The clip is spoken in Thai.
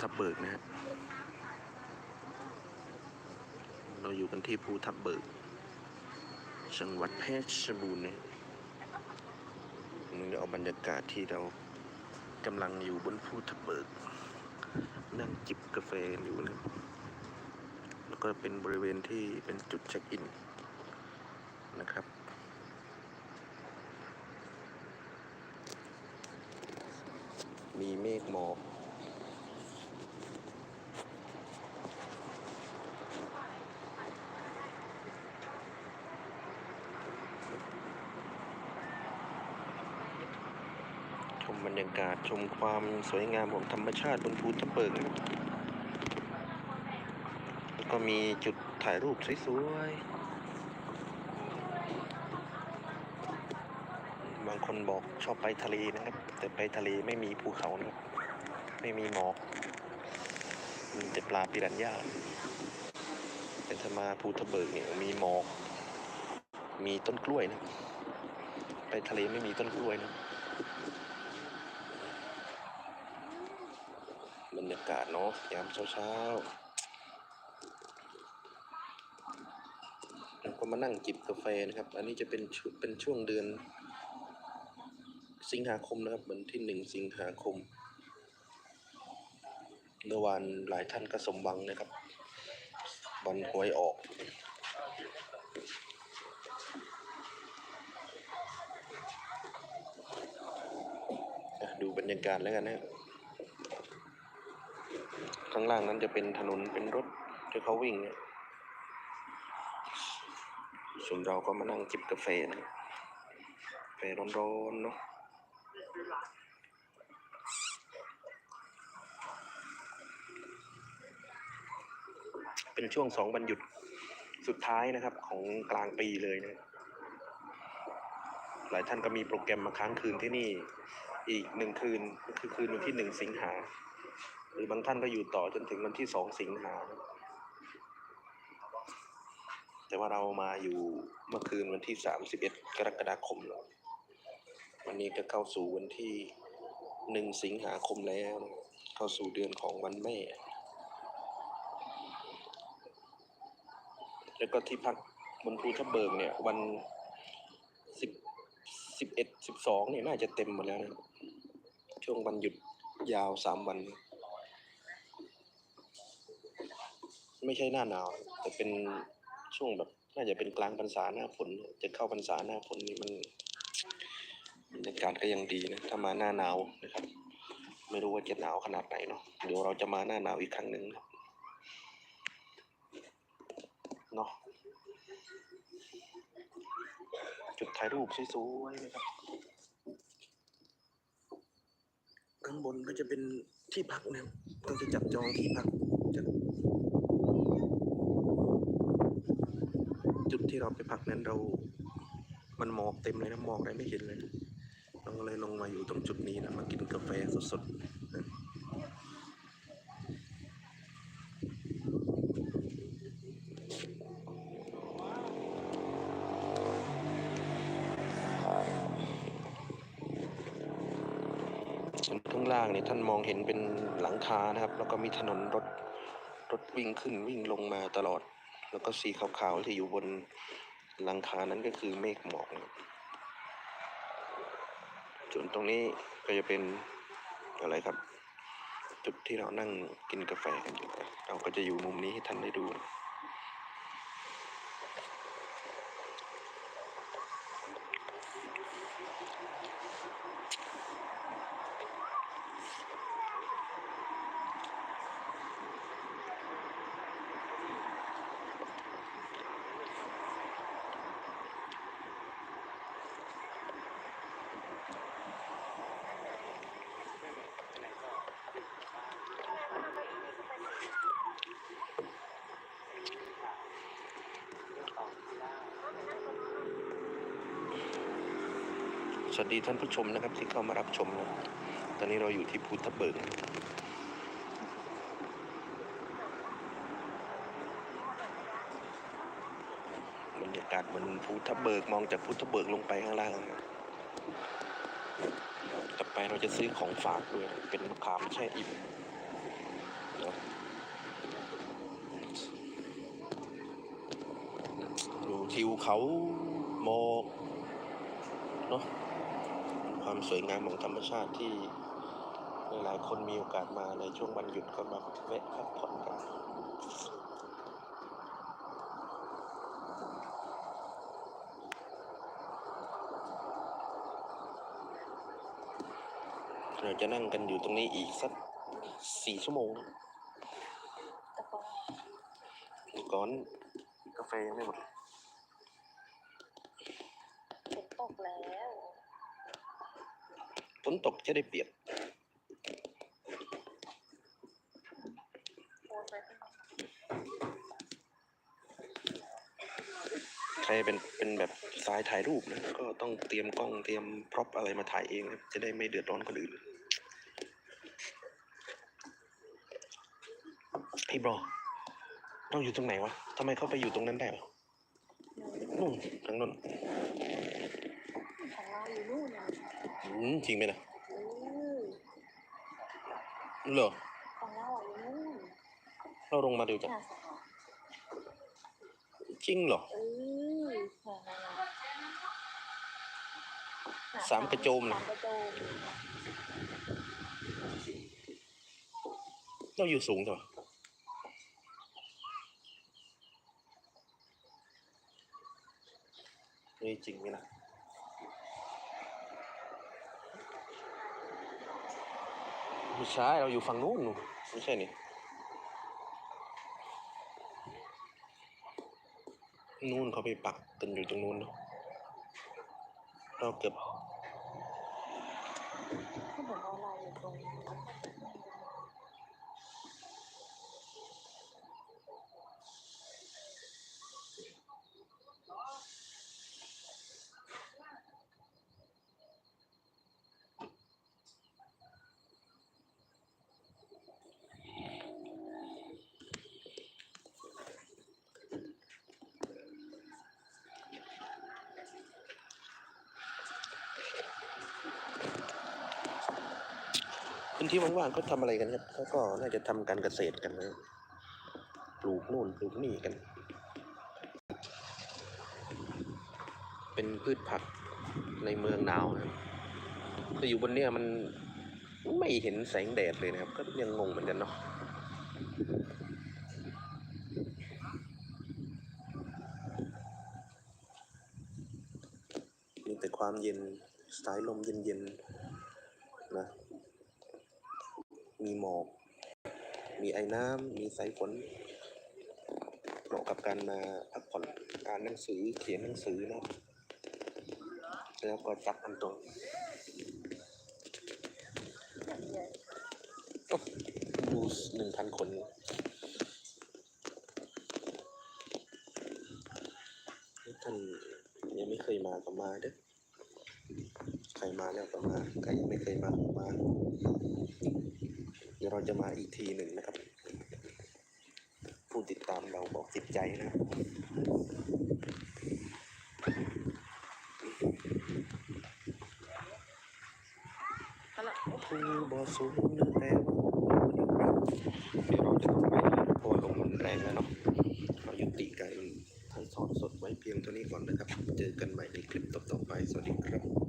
ทับเบิกนะฮะเราอยู่กันที่ภูทับเบิก จังหวัดเพชรบูรณ์เนี่ยนี่เอาบรรยากาศที่เรากำลังอยู่บนภูทับเบิก นั่งจิบกาแฟกันอยู่นะแล้วก็เป็นบริเวณที่เป็นจุดเช็คอินนะครับมีเมฆหมอก ชมบรรยากาศชมความสวยงามของธรรมชาติบนภูทับเบิกแล้วก็มีจุดถ่ายรูปสวยๆ บางคนบอกชอบไปทะเลนะครับ แต่ไปทะเลไม่มีภูเขานะครับไม่มีหมอกมีแต่ปลาปิรันย่าแต่ถ้ามาภูทับเบิกเนี่ยมีหมอก มีต้นกล้วยนะ ไปทะเลไม่มีต้นกล้วยนะบร รยากาศเนาะยามเช้าๆแล้วก็มานั่งจิบกาแฟนะครับ อันนี้จะเป็นชุเป็นช่วงเดือน สิงหาคมนะครับวันที่หนึ่งสิงหาคมเมื่อวานหลายท่านก็สมหวังนะครับ วันหวยออกดูบรรยากาศแล้วกันนะครับ ข้างล่างนั้นจะเป็นถนนเป็นรถที่เขาวิ่งเนี่ยส่วนเราก็มานั่งจิบกาแฟนะกาแฟร้อนๆเนาะเป็นช่วงสองวันหยุดสุดท้ายนะครับของกลางปีเลยนะ หลายท่านก็มีโปรแกรมมาค้างคืนที่นี่ อีกหนึ่งคืนคือคืนวันที่หนึ่งสิงหา หรือบางท่านก็อยู่ต่อจนถึงวันที่สองสิงหา แต่ว่าเรามาอยู่เมื่อคืนวันที่สามสิบเอ็ดกรกฎาคมแล้ววันนี้ก็เข้าสู่วันที่หนึ่งสิงหาคมแล้ว เข้าสู่เดือนของวันแม่ แล้วก็ที่พักบนภูทับเบิกเนี่ย วันสิบสิบเอ็ดสิบสองเนี่ยน่าจะเต็มหมดแล้วนะช่วงวันหยุดยาวสามวัน ไม่ใช่หน้าหนาว แต่เป็นช่วงแบบน่าจะเป็นกลางพรรษาหน้าฝนจะเข้าพรรษาหน้าฝนนี่มันบรรยากาศก็ยังดีนะถ้ามาหน้าหนาวนะครับ ไม่รู้ว่าจะหนาวขนาดไหนเนาะเดี๋ยวเราจะมาหน้าหนาวอีกครั้งหนึ่งเนาะจุดถ่ายรูปสวยๆนะครับข้างบนก็จะเป็นที่พักนะต้องจะจับจองที่พักจา จุดที่เราไปพักนั้นเรา มันหมอกเต็มเลยนะมองอะไรไม่เห็นเลยเราก็เลยลงมาอยู่ตรงจุดนี้นะมากินกาแฟสดๆนะส่วนข้างล่างเนี่ยท่านมองเห็นเป็นหลังคานะครับ แล้วก็มีถนนรถรถวิ่งขึ้นวิ่งลงมาตลอด แล้วก็สีขาวๆที่อยู่บนหลังคานั้นก็คือเมฆหมอกนะครับส่วนตรงนี้ก็จะเป็นอะไรครับ จุดที่เรานั่งกินกาแฟกันอยู่เราก็จะอยู่มุมนี้ให้ท่านได้ดู สวัสดีท่านผู้ชมนะครับที่เข้ามารับชมนะตอนนี้เราอยู่ที่พุทธเบิกบรรยากาศเหมือนพุทธเบิกมองจากพุทธเบิกลงไปข้างล่างต่อไปเราจะซื้อของฝากด้วยเป็นมะขามแช่อิ่มดูทิวเขาหมอกเนาะ ความสวยงามของธรรมชาติที่หลายคนมีโอกาสมาในช่วงวันหยุดก็มาแวะพักผ่อนกันเราจะนั่งกันอยู่ตรงนี้อีกสักสี่ชั่วโมงก็ก่อนกาแฟยังไม่หมดฝนตกแล้ว ฝนตกจะได้เปียกโอนใครเป็นเป็นแบบสายถ่ายรูปนะก็ต้องเตรียมกล้องเตรียมพร็อพอะไรมาถ่ายเองนะจะได้ไม่เดือดร้อนคนอื่นไอ้บรอเราอยู่ตรงไหนวะทำไมเขาไปอยู่ตรงนั้นได้วะนู่นทางนู้น ของเราอยู่นู่นนะ อืมจริงไหมนะเออเหรอของเราอะอยู่นู่นเราลงมาดูจ้ะหน้าสาวจริงเหรอเออหน้าหน้าสามกระโจมนะสามกระโจมเราอยู่สูงจังวะนี่จริงไหมนะ ไม่ใช่เราอยู่ฝั่งนู้นนู่นไม่ใช่นี่นู่นเขาไปปักกันอยู่ตรงนู้นเนาะเราเกือบเขาบอกว่าเราอยู่ตรง นที่ว่างๆก็ทำอะไรกันครับเขาก็น่าจะทำการเกษตรกันนะปลูกนู่นปลูกนี่กัน เป็นพืชผักในเมืองหนาวนะครับถ้าอยู่บนเนี้ยมันไม่เห็นแสงแดดเลยนะครับ ก็ยังงงเหมือนกันเนาะมีแต่ความเย็นสายลมเย็นๆนะ มีหมอก มีไอ้น้ำ มีสายฝน เหมาะกับการมาพักผ่อนอ่านหนังสือ เขียนหนังสือนะแล้วก็จับอันตรงบบใหญ่ดูหนึ่งพันคนท่านยังไม่เคยมาก็มาเด้อใครมาแล้วก็มาใครยังไม่เคยมาก็มา ดี๋ยวเราจะมาอีกทีหนึ่งนะครับ ผู้ติดตามเราบอกติดใจนะคือบอสูงนั่นแต่ว่าเดี๋ยวเราจะต้องไปพราะว่าลมมันแรงแล้วเนาะเรายุติการถ่ายทอดสดไว้เพียงเท่านี้ก่อนนะครับ เจอกันใหม่ในคลิปต่อๆไป สวัสดีครับ